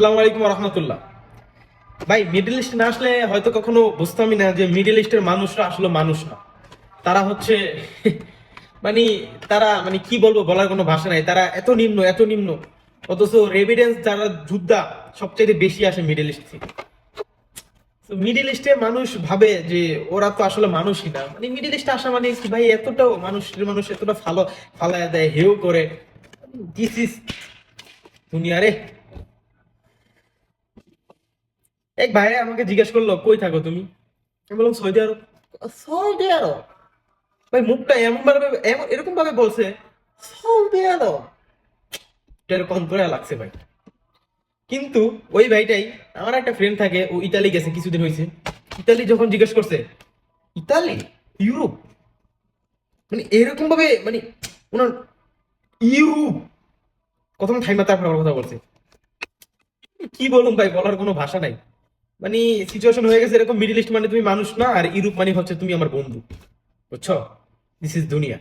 সালাম আলাইকুম রহমতুল্লাহ ভাই মিডল ইস্ট না আসলে হয়তো কখনো বুঝতামই না যে মিডল ইস্টের মানুষরা আসলে মানুষ না। তারা হচ্ছে মানে তারা মানে কি বলব বলার কোনো ভাষা নাই। তারা এত নিম্ন এত নিম্ন। অথচ রেভিডেন্স যারা যোদ্ধা সবচেয়ে বেশি আসে মিডল ইস্ট থেকে। তো মিডল ইস্টে মানুষ ভাবে যে ওরা তো আসলে মানুষই না। মানে মিডল ইস্টে আসা মানে কি ভাই, এতটাও মানুষের মানুষ এতটা ফালো, ফালায় দেয় হেউ করে। দিস ইজ দুনিয়া রে এক ভাই আমাকে জিজ্ঞেস করল কই থাকো তুমি? আমি বললাম সৌদি আরব। সৌদি আরব? ভাই মুখটা এমন ভাবে এমন এরকম ভাবে বলছে। সৌদি আরব? এটা এরকম করে লাগছে ভাই। কিন্তু ওই ভাইটাই আমার একটা ফ্রেন্ড থাকে ও ইতালি গেছে কিছুদিন হয়েছে ইতালি যখন জিজ্ঞেস করছে ইতালি? ইউরোপ? মানে এরকম ভাবে মানে ওনার ইউরোপ? কত ঠাইমা তারপর আমার কথা বলছে। কি বলুন ভাই বলার কোনো ভাষা নাই। মানে সিচুয়েশন হয়ে গেছে এরকম মিডিল ইস্ট মানে তুমি মানুষ না, আর ইউরোপ মানে হচ্ছে তুমি আমার বন্ধু। বুঝছ? দিস ইজ দুনিয়া।